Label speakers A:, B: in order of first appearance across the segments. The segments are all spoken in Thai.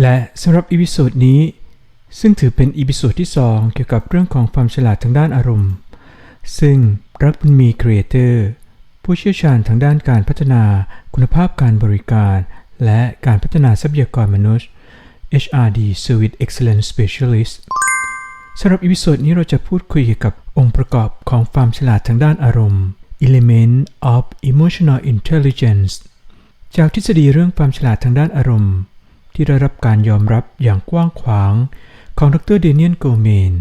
A: และสำหรับอีพิโซดนี้ ซึ่งถือเป็นอีพิโซดที่ 2 เกี่ยวกับเรื่องของความฉลาดทางด้านอารมณ์ ซึ่งรักบุญมีครีเอเตอร์ผู้เชี่ยวชาญทางด้านการพัฒนาคุณภาพการบริการ และการพัฒนาทรัพยากรมนุษย์ HRD Service Excellence Specialist สำหรับอีพิโซดนี้เราจะพูดคุยเกี่ยวกับองค์ประกอบของความฉลาดทางด้านอารมณ์ Element of Emotional Intelligence จากทฤษฎีเรื่องความฉลาดทางด้านอารมณ์ ที่ได้รับการยอมรับอย่างกว้างขวางของดรเดเนียนโกเมน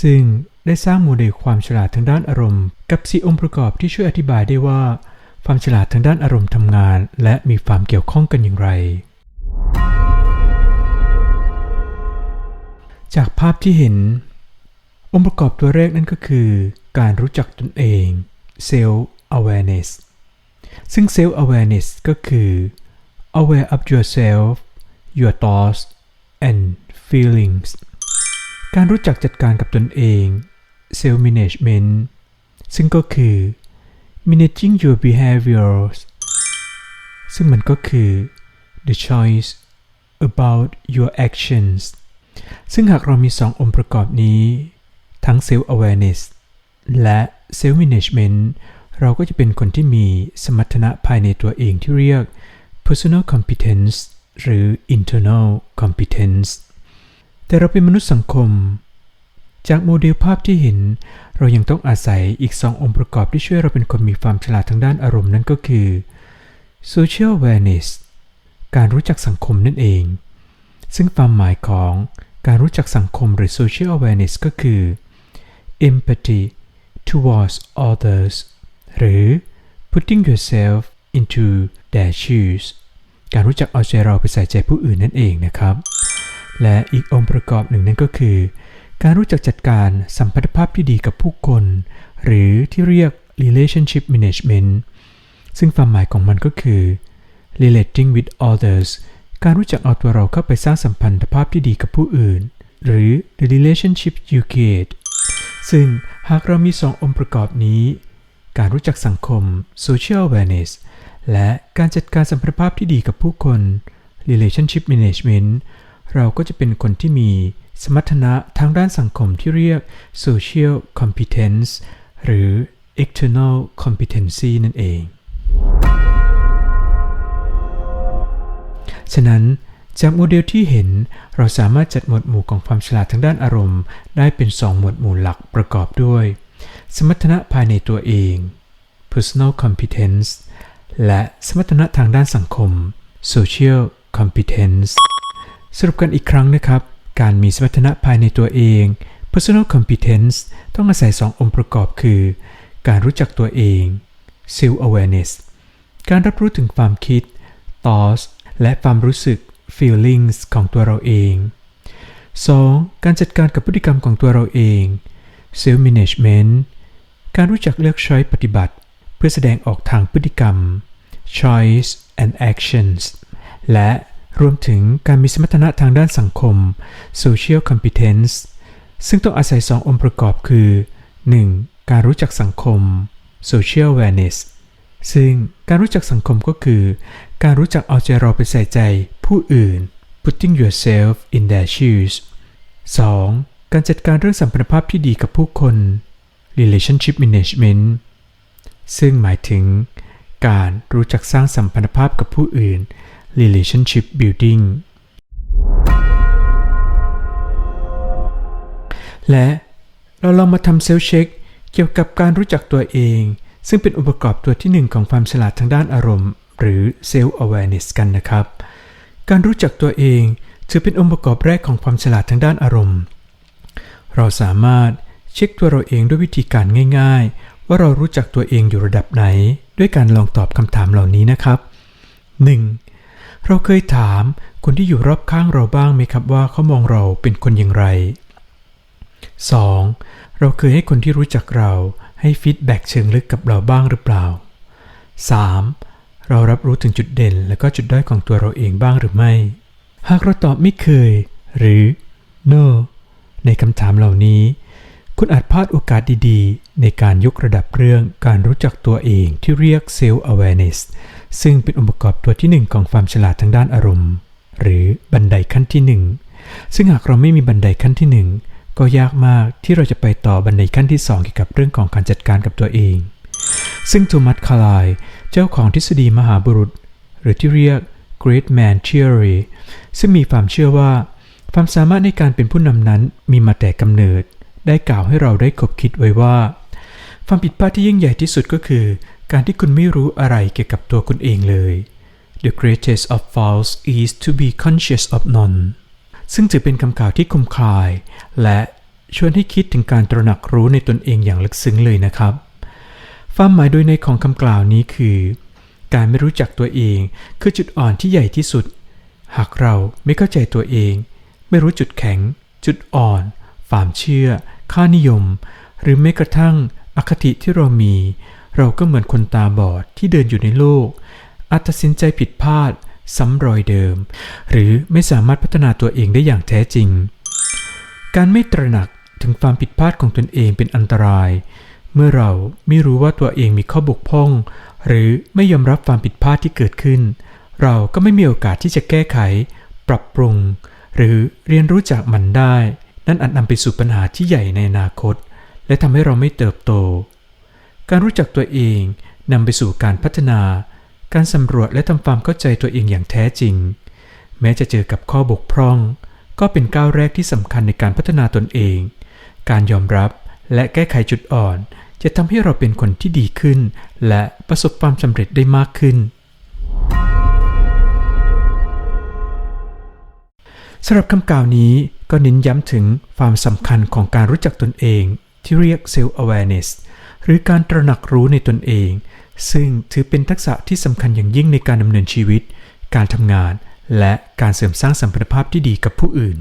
A: ซึ่งได้สร้างโมเดลความฉลาดทางด้านอารมณ์ กับสีองค์ประกอบที่ช่วยอธิบายได้ว่า ความฉลาดทางด้านอารมณ์ทำงาน และมีความเกี่ยวข้องกันอย่างไร จากภาพที่เห็น องค์ประกอบตัวแรกนั่นก็คือ การรู้จักตนเอง self awareness ซึ่ง self awareness ก็คือ aware of yourself your thoughts and feelings การรู้จักจัดการกับตนเอง self management ซึ่งก็คือ managing your behaviors ซึ่งมันก็คือ the choice about your actions ซึ่งหากเรามีสององค์ประกอบนี้ ทั้ง self awareness และ self management เราก็จะเป็นคนที่มีสมรรถนะภายในตัวเองที่เรียก personal competence หรือ internal competence แต่เราเป็นมนุษย์สังคม จากโมเดลภาพที่เห็น เรายังต้องอาศัยอีกสององค์ประกอบที่ช่วยเราเป็นคนมีความฉลาดทางด้านอารมณ์นั่นก็คือ social awareness การรู้จักสังคมนั่นเอง ซึ่งความหมายของการรู้จักสังคมหรือ social awareness ก็คือ empathy towards others หรือ putting yourself into their shoes การรู้จักเอาใจเราไปใส่ใจผู้อื่นนั่นเองนะครับ และอีกองค์ประกอบหนึ่งนั่นก็คือ การรู้จักจัดการสัมพันธภาพที่ดีกับผู้คน หรือที่เรียก relationship management ซึ่งความหมายของมันก็คือ relating with others การรู้จักเอาตัวเราเข้าไปสร้างสัมพันธภาพที่ดีกับผู้อื่น หรือ the relationship you create ซึ่งหากเรามีสององค์ประกอบนี้ การรู้จักสังคม social awareness และการจัดการสัมพันธภาพที่ดีกับผู้คน relationship management เราก็จะเป็นคนที่มีสมรรถนะทางด้านสังคมที่เรียก social competence หรือ external competency นั่นเอง ฉะนั้นจากโมเดลที่เห็นเราสามารถจัดหมวดหมู่ของความฉลาดทางด้านอารมณ์ ได้เป็น 2 หมวดหมู่หลักประกอบด้วย สมรรถนะภายในตัวเอง personal competence และสมรรถนะทางด้านสังคม social competence สรุปกันอีกครั้งนะครับ การมีสมรรถนะภายในตัวเอง personal competence ต้องอาศัย 2 องค์ประกอบคือ การรู้จักตัวเอง self awareness การรับรู้ถึงความคิด thoughts และความรู้สึก feelings ของตัวเราเอง 2. การจัดการกับพฤติกรรมของตัวเราเอง self management การรู้จักเลือกใช้ปฏิบัติ พื่อแสดงออกทางพฤติกรรม choice and actions และรวมถึงการมีสมรรถนะทางด้านสังคม social competence ซึ่งต้องอาศัยสององค์ประกอบคือ 1. การรู้จักสังคม social awareness ซึ่งการรู้จักสังคมก็คือ การรู้จักเอาใจเราไปใส่ใจผู้อื่น putting yourself in their shoes 2. การจัดการเรื่องสัมพันธภาพที่ดีกับผู้คน relationship management ซึ่งหมายถึงการรู้จักสร้างสัมพันธภาพกับผู้อื่น relationship building และเราลองมาทำเซลล์เช็คเกี่ยวกับการรู้จักตัวเอง ซึ่งเป็นองค์ประกอบตัวที่หนึ่งของความฉลาดทางด้านอารมณ์ หรือ self awareness กันนะครับ การรู้จักตัวเองถือเป็นองค์ประกอบแรกของความฉลาดทางด้านอารมณ์ เราสามารถเช็คตัวเราเองด้วยวิธีการง่าย ว่าเรารู้จักตัวเองอยู่ระดับไหน ด้วยการลองตอบคำถามเหล่านี้นะครับ 1. เราเคยถามคนที่อยู่รอบข้างเราบ้างไหมครับว่าเขามองเราเป็นคนอย่างไร 2. เราเคยให้คนที่รู้จักเราให้ฟีดแบ็กเชิงลึกกับเราบ้างหรือเปล่า 3. เรารับรู้ถึงจุดเด่นและก็จุดด้อยของตัวเราเองบ้างหรือไม่ หากเราตอบไม่เคย หรือ no ในคำถามเหล่านี้ คุณอาจพลาดโอกาสดีๆ ในการยกระดับเรื่องการรู้จักตัวเองที่เรียก self awareness ซึ่งเป็นองค์ประกอบตัวที่หนึ่งของความฉลาดทางด้านอารมณ์ หรือบันไดขั้นที่หนึ่งซึ่งหากเราไม่มีบันไดขั้นที่หนึ่งก็ยากมากที่เราจะไปต่อบันไดขั้นที่สองเกี่ยวกับเรื่องของการจัดการกับตัวเอง ซึ่งโทมัสคาลายเจ้าของทฤษฎีมหาบุรุษ หรือที่เรียก Great Man Theory ซึ่งมีความเชื่อว่า ความสามารถในการเป็นผู้นำนั้นมีมาแต่กำเนิด ได้กล่าวให้เราได้คบคิดไว้ว่า ความผิดพลาดที่ยิ่งใหญ่ที่สุดก็คือ การที่คุณไม่รู้อะไรเกี่ยวกับตัวคุณเองเลย The greatest of faults is to be conscious of none ซึ่งถือเป็นคำกล่าวที่คมคาย และชวนให้คิดถึงการตระหนักรู้ในตนเองอย่างลึกซึ้งเลยนะครับความหมายโดยในของคำกล่าวนี้คือ การไม่รู้จักตัวเอง คือจุดอ่อนที่ใหญ่ที่สุด หากเราไม่เข้าใจตัวเอง ไม่รู้จุดแข็ง จุดอ่อน ความเชื่อ ค่านิยม หรือแม้กระทั่งอคติที่เรามี เราก็เหมือนคนตาบอดที่เดินอยู่ในโลก อาจตัดสินใจผิดพลาด ซ้ำรอยเดิม หรือไม่สามารถพัฒนาตัวเองได้อย่างแท้จริง การไม่ตระหนักถึงความผิดพลาดของตนเองเป็นอันตราย เมื่อเราไม่รู้ว่าตัวเองมีข้อบกพร่อง หรือไม่ยอมรับความผิดพลาดที่เกิดขึ้น เราก็ไม่มีโอกาสที่จะแก้ไข ปรับปรุง หรือเรียนรู้จากมันได้ นั่นอาจนำไปสู่ปัญหาที่ใหญ่ในอนาคต และทำให้เราไม่เติบโต การรู้จักตัวเองนำไปสู่การพัฒนา การสำรวจและทำความเข้าใจตัวเองอย่างแท้จริง แม้จะเจอกับข้อบกพร่อง ก็เป็นก้าวแรกที่สำคัญในการพัฒนาตนเอง การยอมรับและแก้ไขจุดอ่อน จะทำให้เราเป็นคนที่ดีขึ้น และประสบความสำเร็จได้มากขึ้นสำหรับคำกล่าวนี้ ก็เน้นย้ำถึงความสำคัญของการรู้จักตนเองที่เรียก self awareness หรือการตระหนักรู้ในตนเอง ซึ่งถือเป็นทักษะที่สำคัญอย่างยิ่งในการดำเนินชีวิต การทำงาน และการเสริมสร้างสัมพันธภาพที่ดีกับผู้อื่น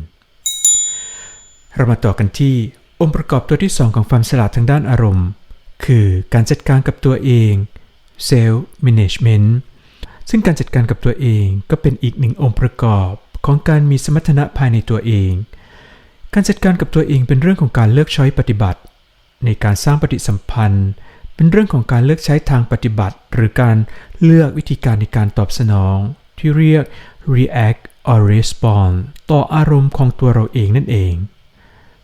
A: เรามาต่อกันที่ องค์ประกอบตัวที่ 2 ของความฉลาดทางด้านอารมณ์ คือการจัดการกับตัวเอง self management ซึ่งการจัดการกับตัวเองก็เป็นอีกหนึ่งองค์ประกอบของการมีสมรรถนะภายในตัวเอง การจัดการกับตัวเองเป็นเรื่องของการเลือกใช้ปฏิบัติ ในการสร้างปฏิสัมพันธ์ เป็นเรื่องของการเลือกใช้ทางปฏิบัติ หรือการเลือกวิธีการในการตอบสนอง ที่เรียก react or respond ต่ออารมณ์ของตัวเราเองนั่นเอง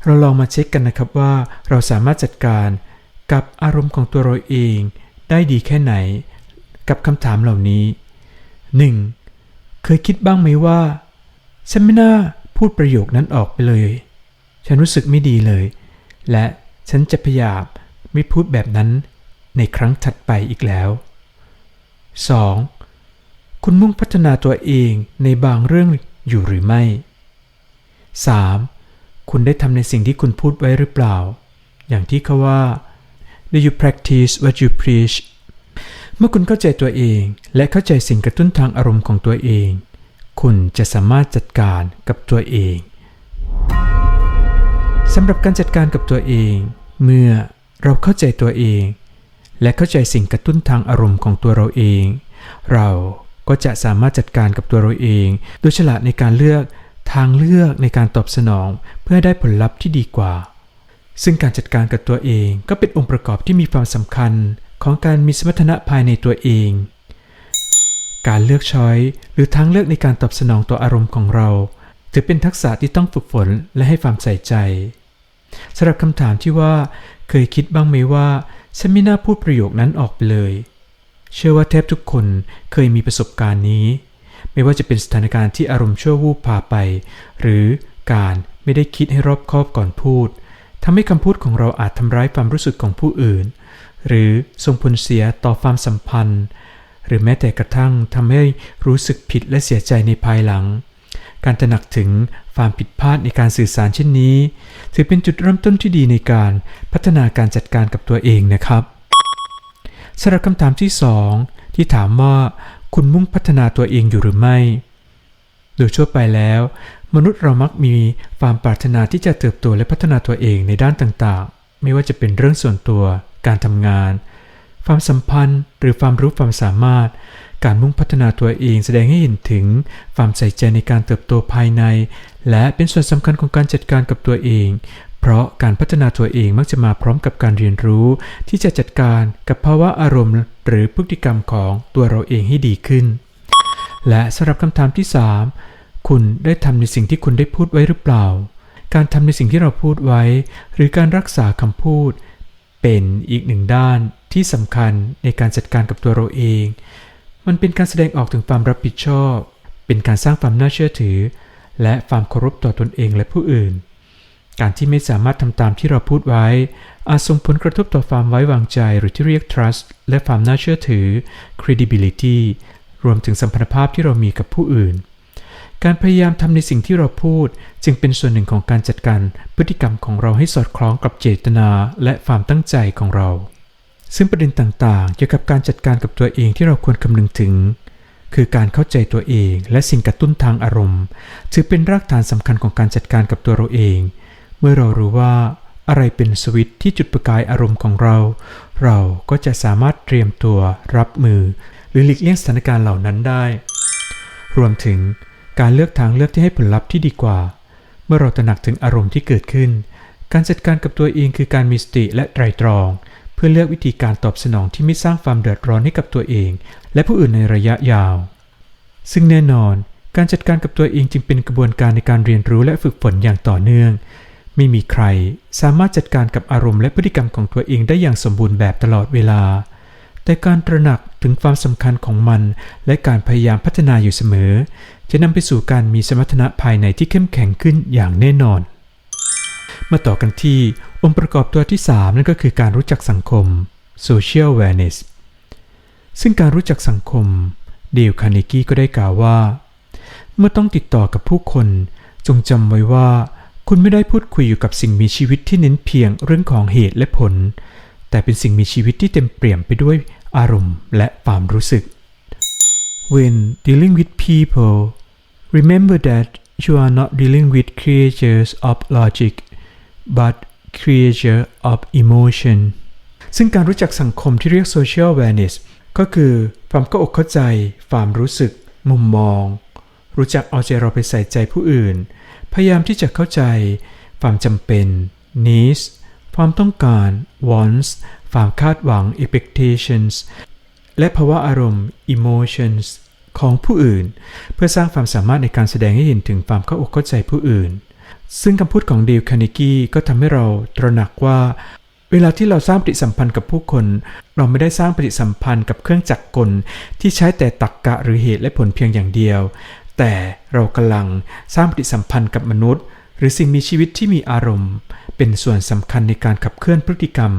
A: เราลองมาเช็คกันนะครับว่า เราสามารถจัดการกับอารมณ์ของตัวเราเอง ได้ดีแค่ไหน กับคำถามเหล่านี้ 1. เคยคิดบ้างไหมว่า ฉันไม่น่าพูดประโยคนั้นออกไปเลย ฉันรู้สึกไม่ดีเลย และฉันจะพยายามไม่พูดแบบนั้นในครั้งถัดไปอีกแล้ว 2. คุณมุ่งพัฒนาตัวเองในบางเรื่องอยู่หรือไม่ 3. คุณได้ทำในสิ่งที่คุณพูดไว้หรือเปล่า อย่างที่เขาว่า Do you practice what you preach เมื่อคุณเข้าใจตัวเองและเข้าใจสิ่งกระตุ้นทางอารมณ์ของตัวเอง คุณจะสามารถจัดการกับตัวเอง สำหรับการจัดการกับตัวเอง เมื่อเราเข้าใจตัวเอง และเข้าใจสิ่งกระตุ้นทางอารมณ์ของตัวเราเอง เราก็จะสามารถจัดการกับตัวเราเอง โดยฉลาดในการเลือกทางเลือกในการตอบสนอง เพื่อได้ผลลัพธ์ที่ดีกว่า ซึ่งการจัดการกับตัวเองก็เป็นองค์ประกอบที่มีความสำคัญของการมีสมรรถนะภายในตัวเอง การเลือกช้อยหรือทางเลือกในการตอบสนองต่ออารมณ์ของเรา ถือเป็นทักษะที่ต้องฝึกฝนและให้ความใส่ใจ สำหรับคำถามที่ว่า เคยคิดบ้างไหมว่า ฉันไม่น่าพูดประโยคนั้นออกไปเลย เชื่อว่าแทบทุกคนเคยมีประสบการณ์นี้ ไม่ว่าจะเป็นสถานการณ์ที่อารมณ์ชั่ววูบพาไป หรือการไม่ได้คิดให้รอบคอบก่อนพูดทำให้คำพูดของเราอาจทำร้ายความรู้สึกของผู้อื่น หรือส่งผลเสียต่อความสัมพันธ์ หรือแม้แต่กระทั่งทำให้รู้สึกผิดและเสียใจในภายหลัง การตระหนักถึงความผิดพลาดในการสื่อสารเช่นนี้ ถือเป็นจุดเริ่มต้นที่ดีในการพัฒนาการจัดการกับตัวเองนะครับสำหรับคำถามที่ 2 ที่ถามว่าคุณมุ่งพัฒนาตัวเองอยู่หรือไม่ โดยทั่วไปแล้ว มนุษย์เรามักมีความปรารถนาที่จะเติบโตและพัฒนาตัวเองในด้านต่างๆ ไม่ว่าจะเป็นเรื่องส่วนตัว การทำงาน ความสัมพันธ์ หรือความรู้ความสามารถ การมุ่งพัฒนาตัวเองแสดงให้เห็นถึงความใส่ใจในการเติบโตภายใน และเป็นส่วนสำคัญของการจัดการกับตัวเอง เพราะการพัฒนาตัวเองมักจะมาพร้อมกับการเรียนรู้ ที่จะจัดการกับภาวะอารมณ์ หรือพฤติกรรมของตัวเราเองให้ดีขึ้น และสำหรับคำถามที่ 3 คุณได้ทำในสิ่งที่คุณได้พูดไว้หรือเปล่า การทำในสิ่งที่เราพูดไว้ หรือการรักษาคำพูด เป็นอีกหนึ่งด้านที่สำคัญในการจัดการกับตัวเราเอง มันเป็นการแสดงออกถึงความรับผิดชอบ เป็นการสร้างความน่าเชื่อถือ และความเคารพต่อตนเองและผู้อื่น การที่ไม่สามารถทำตามที่เราพูดไว้ อาจส่งผลกระทบต่อความไว้วางใจหรือที่เรียก trust และความน่าเชื่อถือ credibility รวมถึงสัมพันธภาพที่เรามีกับผู้อื่น การพยายามทำในสิ่งที่เราพูด จึงเป็นส่วนหนึ่งของการจัดการพฤติกรรมของเราให้สอดคล้องกับเจตนาและความตั้งใจของเรา ซึ่งประเด็นต่างๆ เกี่ยวกับการจัดการกับตัวเองที่เราควรคำนึงถึง คือการเข้าใจตัวเองและสิ่งกระตุ้นทางอารมณ์ ถือเป็นรากฐานสำคัญของการจัดการกับตัวเราเอง เมื่อเรารู้ว่าอะไรเป็นสวิตที่จุดประกายอารมณ์ของเรา เราก็จะสามารถเตรียมตัวรับมือ หรือหลีกเลี่ยงสถานการณ์เหล่านั้นได้ รวมถึงการเลือกทางเลือกที่ให้ผลลัพธ์ที่ดีกว่า เมื่อเราตระหนักถึงอารมณ์ที่เกิดขึ้น การจัดการกับตัวเองคือการมีสติและไตรตรอง เพื่อเลือกวิธีการตอบสนองที่ไม่สร้างความเดือดร้อนให้กับตัวเอง และผู้อื่นในระยะยาว ซึ่งแน่นอน การจัดการกับตัวเองจึงเป็นกระบวนการในการเรียนรู้และฝึกฝนอย่างต่อเนื่อง ไม่มีใครสามารถจัดการกับอารมณ์และพฤติกรรมของตัวเองได้อย่างสมบูรณ์แบบตลอดเวลา แต่การตระหนักถึงความสำคัญของมัน และการพยายามพัฒนาอยู่เสมอ จะนำไปสู่การมีสมรรถนะภายในที่เข้มแข็งขึ้นอย่างแน่นอนมาต่อกันที่ องค์ประกอบตัวที่ 3 นั่นก็คือการรู้จักสังคม social awareness ซึ่งการรู้จักสังคมเดลคาร์เนกี้ก็ได้กล่าวว่า เมื่อต้องติดต่อกับผู้คนจงจำไว้ว่า คุณไม่ได้พูดคุยอยู่กับสิ่งมีชีวิตที่เน้นเพียงเรื่องของเหตุและผล แต่เป็นสิ่งมีชีวิตที่เต็มเปี่ยมไปด้วยอารมณ์และความรู้สึก When dealing with people remember that you are not dealing with creatures of logic but creature of emotion ซึ่งการรู้จักสังคมที่เรียก social awareness ก็คือความเข้าอกเข้าใจความรู้สึก มุมมอง รู้จักเอาใจเราไปใส่ใจผู้อื่น พยายามที่จะเข้าใจ ความจำเป็น needs ความต้องการ wants ความคาดหวัง expectations และภาวะอารมณ์ emotions ของผู้อื่น เพื่อสร้างความสามารถในการแสดงให้เห็นถึงความเข้าอกเข้าใจผู้อื่น ซึ่งคำพูดของเดลคาร์เนกีก็ทำให้เราตระหนักว่า เวลาที่เราสร้างปฏิสัมพันธ์กับผู้คน เราไม่ได้สร้างปฏิสัมพันธ์กับเครื่องจักรกล ที่ใช้แต่ตรรกกะหรือเหตุและผลเพียงอย่างเดียว แต่เรากำลังสร้างปฏิสัมพันธ์กับมนุษย์ หรือสิ่งมีชีวิตที่มีอารมณ์ เป็นส่วนสำคัญในการขับเคลื่อนพฤติกรรม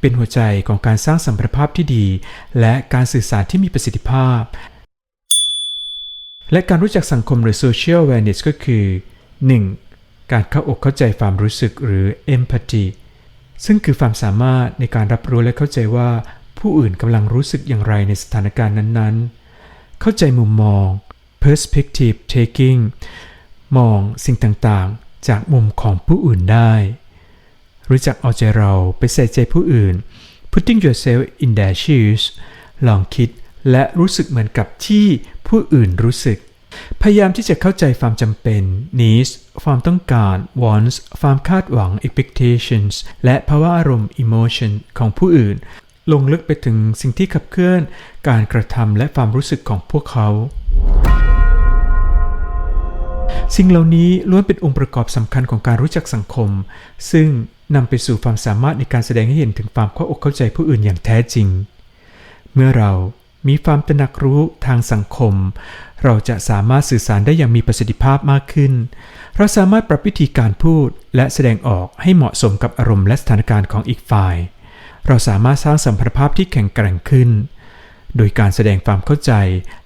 A: เป็นหัวใจของการสร้างสัมพันธภาพที่ดี และการสื่อสารที่มีประสิทธิภาพ และการรู้จักสังคมหรือ social awareness ก็คือ 1. การเข้าอกเข้าใจความรู้สึกหรือ empathy ซึ่งคือความสามารถในการรับรู้และเข้าใจว่าผู้อื่นกำลังรู้สึกอย่างไรในสถานการณ์นั้นๆ เข้าใจมุมมอง perspective taking มองสิ่งต่างๆ จากมุมของผู้อื่นได้ รู้จักเอาใจเราไปใส่ใจผู้อื่น putting yourself in their shoes ลองคิดและรู้สึกเหมือนกับที่ผู้อื่นรู้สึก พยายามที่จะเข้าใจความจำเป็น needs ความต้องการ wants ความคาดหวัง expectations และภาวะอารมณ์ emotion ของผู้อื่น ลงลึกไปถึงสิ่งที่ขับเคลื่อน การกระทำและความรู้สึกของพวกเขา สิ่งเหล่านี้ล้วนเป็นองค์ประกอบสำคัญของการรู้จักสังคม ซึ่งนำไปสู่ความสามารถในการแสดงให้เห็นถึงความเข้าอกเข้าใจผู้อื่นอย่างแท้จริง เมื่อเรา มีความตระหนักรู้ทางสังคม เราจะสามารถสื่อสารได้อย่างมีประสิทธิภาพมากขึ้น เราสามารถปรับวิธีการพูดและแสดงออกให้เหมาะสมกับอารมณ์และสถานการณ์ของอีกฝ่าย เราสามารถสร้างสัมพันธภาพที่แข็งแกร่งขึ้น โดยการแสดงความเข้าใจ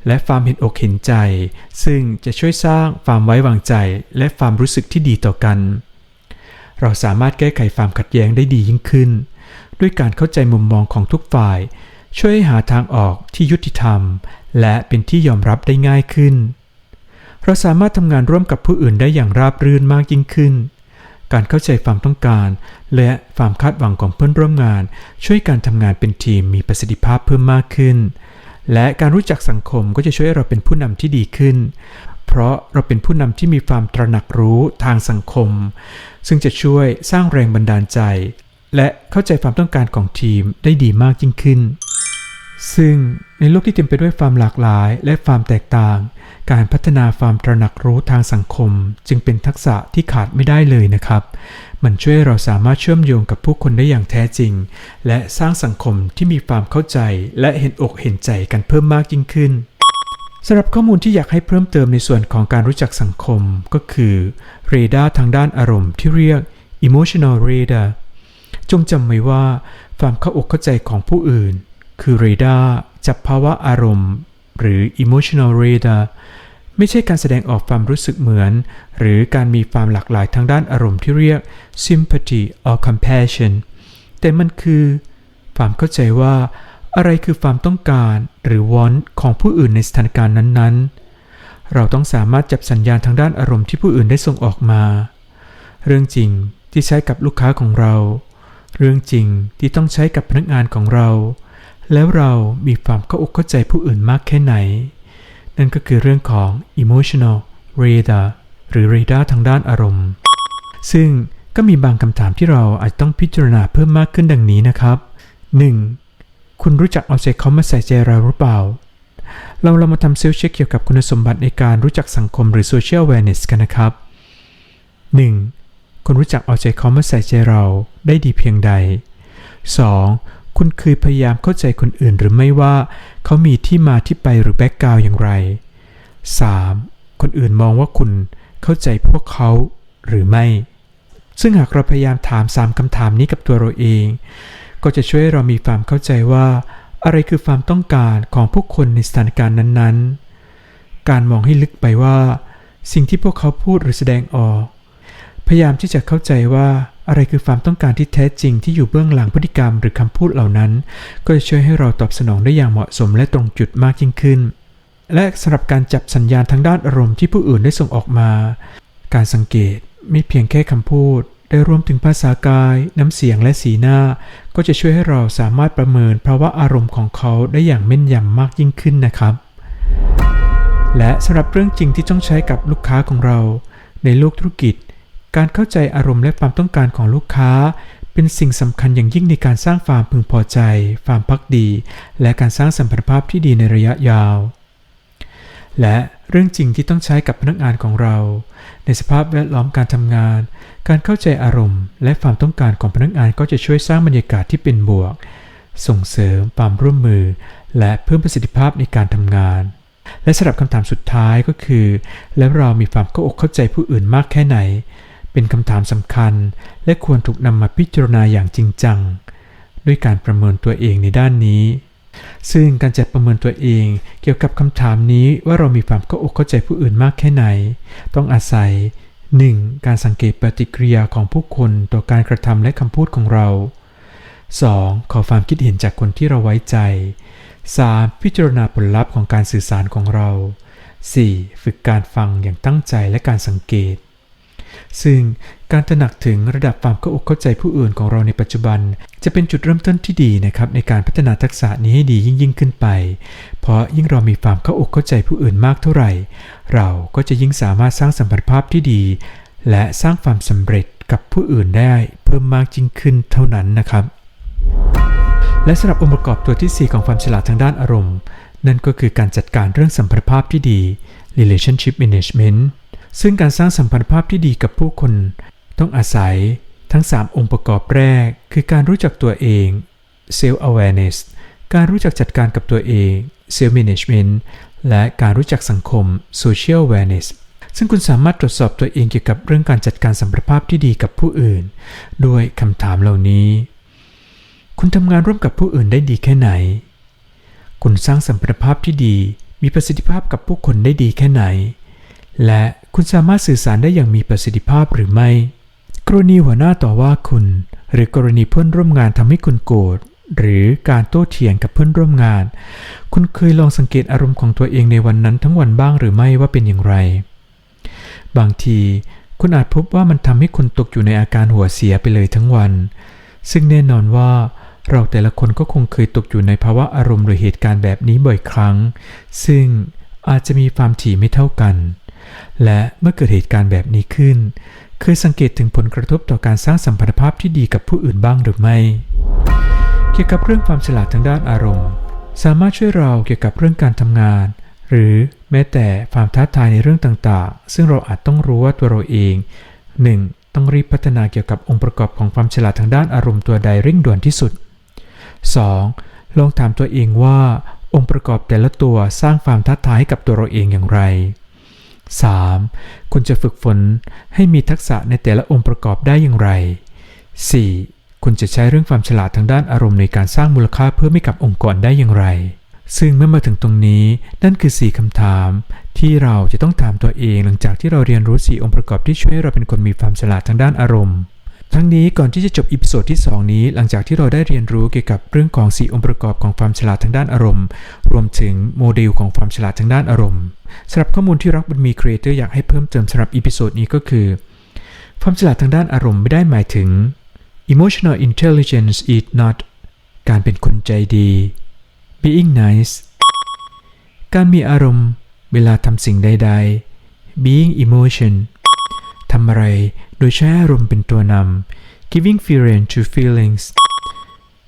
A: และความเห็นอกเห็นใจ ซึ่งจะช่วยสร้างความไว้วางใจและความรู้สึกที่ดีต่อกัน เราสามารถแก้ไขความขัดแย้งได้ดียิ่งขึ้น ด้วยการเข้าใจมุมมองของทุกฝ่าย ช่วยหาทางออกที่ยุติธรรม และเป็นที่ยอมรับได้ง่ายขึ้น เราสามารถทำงานร่วมกับผู้อื่นได้อย่างราบรื่นมากยิ่งขึ้น การเข้าใจความต้องการ และความคาดหวังของเพื่อนร่วมงาน ช่วยการทำงานเป็นทีมมีประสิทธิภาพเพิ่มมากขึ้น และการรู้จักสังคมก็จะช่วยเราเป็นผู้นำที่ดีขึ้น เพราะเราเป็นผู้นำที่มีความตระหนักรู้ทางสังคม ซึ่งจะช่วยสร้างแรงบันดาลใจและเข้าใจความต้องการของทีมได้ดีมากยิ่งขึ้น ซึ่งในโลกที่เต็มไปด้วยความหลากหลายและความแตกต่าง การพัฒนาความตระหนักรู้ทางสังคม จึงเป็นทักษะที่ขาดไม่ได้เลยนะครับ มันช่วยเราสามารถเชื่อมโยงกับผู้คนได้อย่างแท้จริง และสร้างสังคมที่มีความเข้าใจและเห็นอกเห็นใจกันเพิ่มมากยิ่งขึ้นสำหรับข้อมูลที่อยากให้เพิ่มเติมในส่วนของการรู้จักสังคมก็คือเรดาร์ทางด้านอารมณ์ที่เรียก emotional radar จงจำไว้ว่าความเข้าอกเข้าใจของผู้อื่น คือเรดาร์จับภาวะอารมณ์ หรือ emotional radar ไม่ใช่การแสดงออกความรู้สึกเหมือน หรือการมีความหลากหลายทางด้านอารมณ์ที่เรียก sympathy or compassion แต่มันคือความเข้าใจว่า อะไรคือความต้องการหรือ want ของผู้อื่นในสถานการณ์นั้นๆ เราต้องสามารถจับสัญญาณทางด้านอารมณ์ที่ผู้อื่นได้ส่งออกมา เรื่องจริงที่ใช้กับลูกค้าของเรา เรื่องจริงที่ต้องใช้กับพนักงานของเรา แล้วเรามีความเข้าอกเข้าใจผู้อื่นมากแค่ไหน นั่นก็คือเรื่องของ emotional radar หรือ radar ทางด้านอารมณ์ ซึ่งก็มีบางคำถามที่เราอาจต้องพิจารณาเพิ่มมากขึ้นดังนี้นะครับ 1. คุณรู้จักเอาใจเขามาใส่ใจเราหรือเปล่า เราเรามาทำเซลล์เช็คเกี่ยวกับคุณสมบัติในการรู้จักสังคมหรือ social awareness กันนะครับ 1. คุณรู้จักเอาใจเขามาใส่ใจเราได้ดีเพียงใด 2. คุณเคยพยายามเข้าใจคนอื่นหรือไม่ว่า เขามีที่มาที่ไปหรือแบ็กกราวอย่างไร 3. คนอื่นมองว่าคุณเข้าใจพวกเขาหรือไม่ ซึ่งหากเราพยายามถาม 3คำถามนี้กับตัวเราเอง ก็จะช่วยเรามีความเข้าใจว่า อะไรคือความต้องการของผู้คนในสถานการณ์นั้นๆ การมองให้ลึกไปว่า สิ่งที่พวกเขาพูดหรือแสดงออก พยายามที่จะเข้าใจว่า อะไรคือความต้องการที่แท้จริงที่อยู่เบื้องหลังพฤติกรรมหรือคำพูดเหล่านั้น ก็จะช่วยให้เราตอบสนองได้อย่างเหมาะสมและตรงจุดมากยิ่งขึ้น และสำหรับการจับสัญญาณทางด้านอารมณ์ที่ผู้อื่นได้ส่งออกมา การสังเกตไม่เพียงแค่คำพูด ได้รวมถึงภาษากาย น้ำเสียงและสีหน้า ก็จะช่วยให้เราสามารถประเมินภาวะอารมณ์ของเขาได้อย่างแม่นยำมากยิ่งขึ้นนะครับ และสำหรับเรื่องจริงที่ต้องใช้กับลูกค้าของเรา ในโลกธุรกิจ การเข้าใจอารมณ์และความต้องการของลูกค้า เป็นสิ่งสำคัญอย่างยิ่งในการสร้างความพึงพอใจ ความพักดี และการสร้างสัมพันธภาพที่ดีในระยะยาว และเรื่องจริงที่ต้องใช้กับพนักงานของเรา ในสภาพแวดล้อมการทำงาน การเข้าใจอารมณ์ และความต้องการของพนักงานก็จะช่วยสร้างบรรยากาศที่เป็นบวก ส่งเสริมความร่วมมือ และเพิ่มประสิทธิภาพในการทำงานและสำหรับคำถามสุดท้ายก็คือ แล้วเรามีความเข้าอกเข้าใจผู้อื่นมากแค่ไหน เป็นคำถามสำคัญ และควรถูกนำมาพิจารณาอย่างจริงจัง ด้วยการประเมินตัวเองในด้านนี้ ซึ่งการจัดประเมินตัวเองเกี่ยวกับคำถามนี้ว่าเรามีความเข้าอกเข้าใจผู้อื่นมากแค่ไหน ต้องอาศัย 1. การสังเกตปฏิกิริยาของผู้คนต่อการกระทำและคำพูดของเรา 2. ขอความคิดเห็นจากคนที่เราไว้ใจ 3. พิจารณาผลลัพธ์ของการสื่อสารของเรา 4. ฝึกการฟังอย่างตั้งใจและการสังเกต ซึ่งการตระหนักถึงระดับความเข้าอกเข้าใจผู้อื่นของเราในปัจจุบัน จะเป็นจุดเริ่มต้นที่ดีนะครับในการพัฒนาทักษะนี้ให้ดียิ่งยิ่งขึ้นไป เพราะยิ่งเรามีความเข้าอกเข้าใจผู้อื่นมากเท่าไหร่ เราก็จะยิ่งสามารถสร้างสัมพันธภาพที่ดี และสร้างความสำเร็จกับผู้อื่นได้เพิ่มมากยิ่งขึ้นเท่านั้นนะครับ และสำหรับองค์ประกอบตัวที่ 4 ของความฉลาดทางด้านอารมณ์ นั่นก็คือการจัดการเรื่องสัมพันธภาพที่ดี relationship management ซึ่งการสร้างสัมพันธภาพที่ดีกับผู้คน ต้องอาศัยทั้ง 3 องค์ประกอบแรก คือการรู้จักตัวเอง self awareness การรู้จักจัดการกับตัวเอง self management และการรู้จักสังคม social awareness ซึ่งคุณสามารถตรวจสอบตัวเองเกี่ยวกับเรื่องการจัดการสัมพันธภาพที่ดีกับผู้อื่น ด้วยคำถามเหล่านี้ คุณทำงานร่วมกับผู้อื่นได้ดีแค่ไหน คุณสร้างสัมพันธภาพที่ดีมีประสิทธิภาพกับผู้คนได้ดีแค่ไหน และคุณสามารถสื่อสารได้อย่างมีประสิทธิภาพหรือไม่ กรณีหัวหน้าต่อว่าคุณ หรือกรณีเพื่อนร่วมงานทำให้คุณโกรธหรือการโต้เถียงกับเพื่อนร่วมงาน คุณเคยลองสังเกตอารมณ์ของตัวเองในวันนั้นทั้งวันบ้างหรือไม่ว่าเป็นอย่างไร บางทีคุณอาจพบว่ามันทำให้คุณตกอยู่ในอาการหัวเสียไปเลยทั้งวัน ซึ่งแน่นอนว่าเราแต่ละคนก็คงเคยตกอยู่ในภาวะอารมณ์หรือเหตุการณ์แบบนี้บ่อยครั้ง ซึ่งอาจจะมีความถี่ไม่เท่ากัน และเมื่อเกิดเหตุการณ์แบบนี้ขึ้น เคยสังเกตถึงผลกระทบต่อการสร้างสัมพันธภาพที่ดีกับผู้อื่นบ้างหรือไม่ เกี่ยวกับเรื่องความฉลาดทางด้านอารมณ์ สามารถช่วยเราเกี่ยวกับเรื่องการทำงาน หรือแม้แต่ความท้าทายในเรื่องต่างๆ ซึ่งเราอาจต้องรู้ว่าตัวเราเอง 1. ต้องรีบพัฒนาเกี่ยวกับองค์ประกอบของความฉลาดทางด้านอารมณ์ตัวใดเร่งด่วนที่สุด 2. ลองถามตัวเองว่าองค์ประกอบแต่ละตัวสร้างความท้าทายให้กับตัวเราเองอย่างไร 3. คุณจะฝึกฝนให้มีทักษะในแต่ละองค์ประกอบได้อย่างไร 4. คุณจะใช้เรื่องความฉลาดทางด้านอารมณ์ในการสร้างมูลค่าเพิ่มให้กับองค์กรได้อย่างไร ซึ่งเมื่อมาถึงตรงนี้นั่นคือ 4คำถาม ที่เราจะต้องถามตัวเองหลังจากที่เราเรียนรู้ 4 องค์ประกอบที่ช่วยให้เราเป็นคนมีความฉลาดทางด้านอารมณ์ ทั้งนี้ก่อนที่จะจบอีพิโซดที่ 2 นี้ หลังจากที่เราได้เรียนรู้เกี่ยวกับเรื่องของ4องค์ประกอบของความฉลาดทางด้านอารมณ์ รวมถึงโมเดลของความฉลาดทางด้านอารมณ์สำหรับข้อมูลที่รักบุญมีครีเอเตอร์อยากให้เพิ่มเติมสำหรับอีพิโซดนี้ก็คือ ความฉลาดทางด้านอารมณ์ไม่ได้หมายถึง emotional intelligence is not การเป็นคนใจดี being nice การมีอารมณ์ เวลาทำสิ่งใด ๆ being emotion ทำอะไร โดยใช้อารมณ์เป็นตัวนำ giving feeling to feelings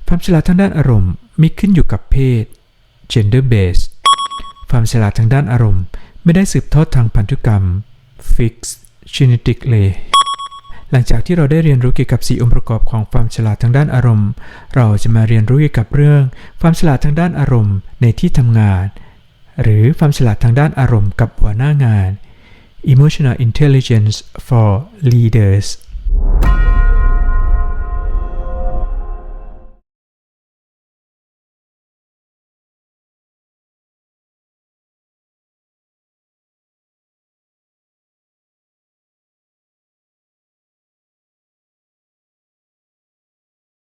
A: ความฉลาดทางด้านอารมณ์มีขึ้นอยู่กับเพศ gender based ความฉลาดทางด้านอารมณ์ ไม่ได้สืบทอดทางพันธุกรรม fixed genetically หลังจากที่เราได้เรียนรู้เกี่ยวกับ4องค์ประกอบของความฉลาดทางด้านอารมณ์ เราจะมาเรียนรู้เกี่ยวกับเรื่อง ความฉลาดทางด้านอารมณ์ในที่ทำงาน หรือความฉลาดทางด้านอารมณ์กับหัวหน้างาน emotional intelligence for leaders